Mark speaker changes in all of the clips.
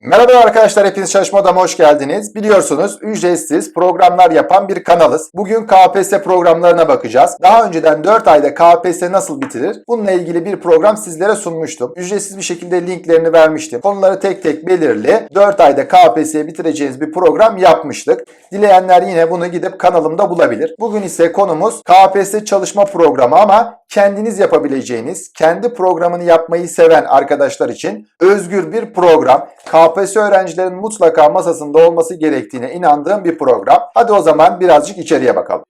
Speaker 1: Merhaba arkadaşlar, hepiniz çalışma odama hoş geldiniz. Biliyorsunuz ücretsiz programlar yapan bir kanalız. Bugün KPSS programlarına bakacağız. Daha önceden 4 ayda KPSS nasıl bitirir? Bununla ilgili bir program sizlere sunmuştum. Ücretsiz bir şekilde linklerini vermiştim. Konuları tek tek belirli 4 ayda KPSS'yi bitireceğiniz bir program yapmıştık. Dileyenler yine bunu gidip kanalımda bulabilir. Bugün ise konumuz KPSS çalışma programı ama kendiniz yapabileceğiniz, kendi programını yapmayı seven arkadaşlar için özgür bir program. KPSS öğrencilerin mutlaka masasında olması gerektiğine inandığım bir program. Hadi o zaman birazcık içeriye bakalım.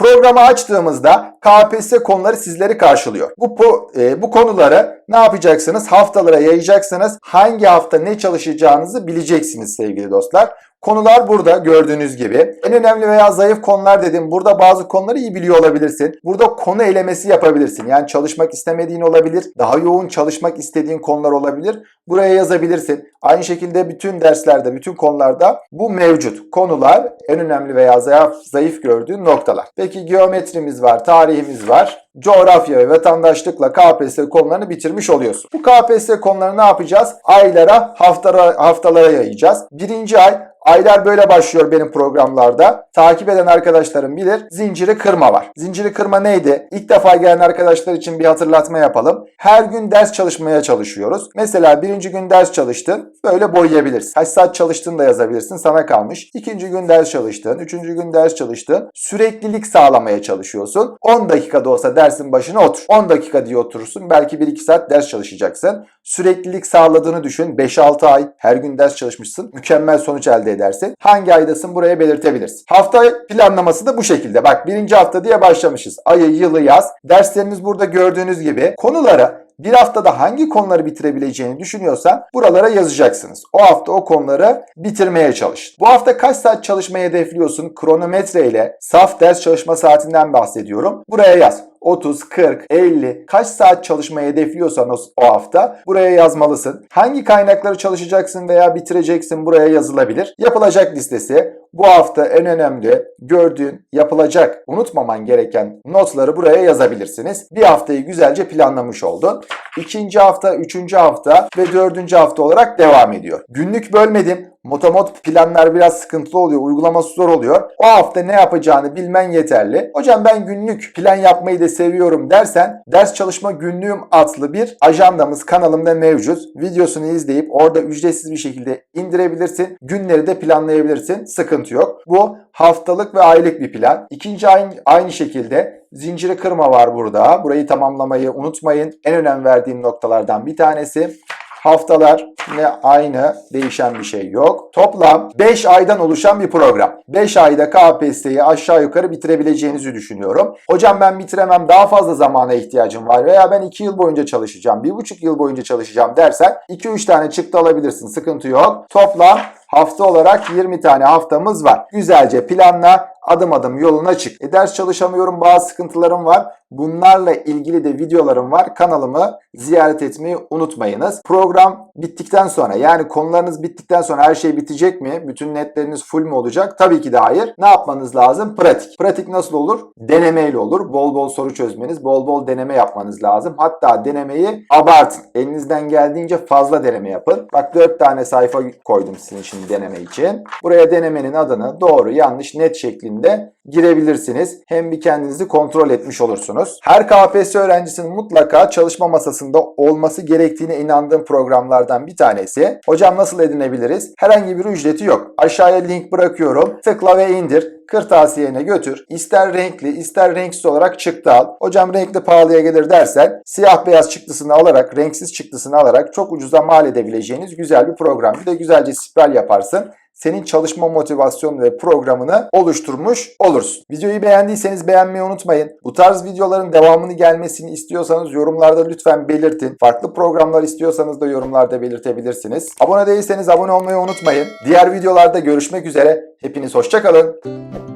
Speaker 1: Programı açtığımızda KPSS konuları sizleri karşılıyor. Bu e, bu konuları ne yapacaksınız? Haftalara yayacaksınız. Hangi hafta ne çalışacağınızı bileceksiniz sevgili dostlar. Konular burada gördüğünüz gibi. En önemli veya zayıf konular dedim. Burada bazı konuları iyi biliyor olabilirsin. Burada konu elemesi yapabilirsin. Yani çalışmak istemediğin olabilir. Daha yoğun çalışmak istediğin konular olabilir. Buraya yazabilirsin. Aynı şekilde bütün derslerde, bütün konularda bu mevcut. Konular en önemli veya zayıf, zayıf gördüğün noktalar. Peki geometrimiz var, tarihimiz var. Coğrafya ve vatandaşlıkla KPSS konularını bitirmiş oluyorsun. Bu KPSS konularını ne yapacağız? Aylara, haftalara, haftalara yayacağız. Birinci ay Aylar böyle başlıyor benim programlarda. Takip eden arkadaşlarım bilir. Zinciri kırma var. Zinciri kırma neydi? İlk defa gelen arkadaşlar için bir hatırlatma yapalım. Her gün ders çalışmaya çalışıyoruz. Mesela birinci gün ders çalıştın. Böyle boyayabilirsin. Kaç saat çalıştığını da yazabilirsin. Sana kalmış. İkinci gün ders çalıştın. Üçüncü gün ders çalıştın. Süreklilik sağlamaya çalışıyorsun. 10 dakikada olsa dersin başına otur. 10 dakika diye oturursun. Belki 1-2 saat ders çalışacaksın. Süreklilik sağladığını düşün. 5-6 ay her gün ders çalışmışsın. Mükemmel sonuç elde edersin. Hangi aydasın buraya belirtebilirsin. Hafta planlaması da bu şekilde. Bak birinci hafta diye başlamışız. Ayı, yılı, yaz. Dersleriniz burada gördüğünüz gibi. Konuları bir haftada hangi konuları bitirebileceğini düşünüyorsan buralara yazacaksınız. O hafta o konuları bitirmeye çalış. Bu hafta kaç saat çalışmayı hedefliyorsun? Kronometre ile saf ders çalışma saatinden bahsediyorum. Buraya yaz. 30, 40, 50 kaç saat çalışmayı hedefliyorsan o, o hafta buraya yazmalısın. Hangi kaynakları çalışacaksın veya bitireceksin buraya yazılabilir. Yapılacak listesi bu hafta en önemli gördüğün yapılacak unutmaman gereken notları buraya yazabilirsiniz. Bir haftayı güzelce planlamış oldun. İkinci hafta, üçüncü hafta ve dördüncü hafta olarak devam ediyor. Günlük bölmedim. Motomot planlar biraz sıkıntılı oluyor. Uygulaması zor oluyor. O hafta ne yapacağını bilmen yeterli. Hocam ben günlük plan yapmayı da seviyorum dersen ders çalışma günlüğüm adlı bir ajandamız kanalımda mevcut. Videosunu izleyip orada ücretsiz bir şekilde indirebilirsin. Günleri de planlayabilirsin. Sıkıntı yok. Bu haftalık ve aylık bir plan. İkinci ayın aynı şekilde zinciri kırma var burada. Burayı tamamlamayı unutmayın. En önem verdiğim noktalardan bir tanesi. Haftalar yine aynı değişen bir şey yok. Toplam 5 aydan oluşan bir program. 5 ayda KPSS'yi aşağı yukarı bitirebileceğinizi düşünüyorum. Hocam ben bitiremem daha fazla zamana ihtiyacım var veya ben 2 yıl boyunca çalışacağım, 1,5 yıl boyunca çalışacağım dersen 2-3 tane çıktı alabilirsin sıkıntı yok. Toplam hafta olarak 20 tane haftamız var. Güzelce planla adım adım yoluna çık. E ders çalışamıyorum bazı sıkıntılarım var. Bunlarla ilgili de videolarım var. Kanalımı ziyaret etmeyi unutmayınız. Program bittikten sonra yani konularınız bittikten sonra her şey bitecek mi? Bütün netleriniz full mu olacak? Tabii ki de hayır. Ne yapmanız lazım? Pratik. Pratik nasıl olur? Denemeyle olur. Bol bol soru çözmeniz, bol bol deneme yapmanız lazım. Hatta denemeyi abartın. Elinizden geldiğince fazla deneme yapın. Bak 4 tane sayfa koydum sizin için deneme için. Buraya denemenin adını doğru, yanlış, net şeklinde girebilirsiniz. Hem bir kendinizi kontrol etmiş olursunuz. Her KPSS öğrencisinin mutlaka çalışma masasında olması gerektiğine inandığım programlardan bir tanesi. Hocam nasıl edinebiliriz? Herhangi bir ücreti yok. Aşağıya link bırakıyorum. Tıkla ve indir kırtasiyene götür. İster renkli ister renksiz olarak çıktı al. Hocam renkli pahalıya gelir dersen siyah beyaz çıktısını alarak renksiz çıktısını alarak çok ucuza mal edebileceğiniz güzel bir program. Bir de güzelce spiral yaparsın senin çalışma motivasyonu ve programını oluşturmuş olursun. Videoyu beğendiyseniz beğenmeyi unutmayın. Bu tarz videoların devamını gelmesini istiyorsanız yorumlarda lütfen belirtin. Farklı programlar istiyorsanız da yorumlarda belirtebilirsiniz. Abone değilseniz abone olmayı unutmayın. Diğer videolarda görüşmek üzere. Hepiniz hoşçakalın.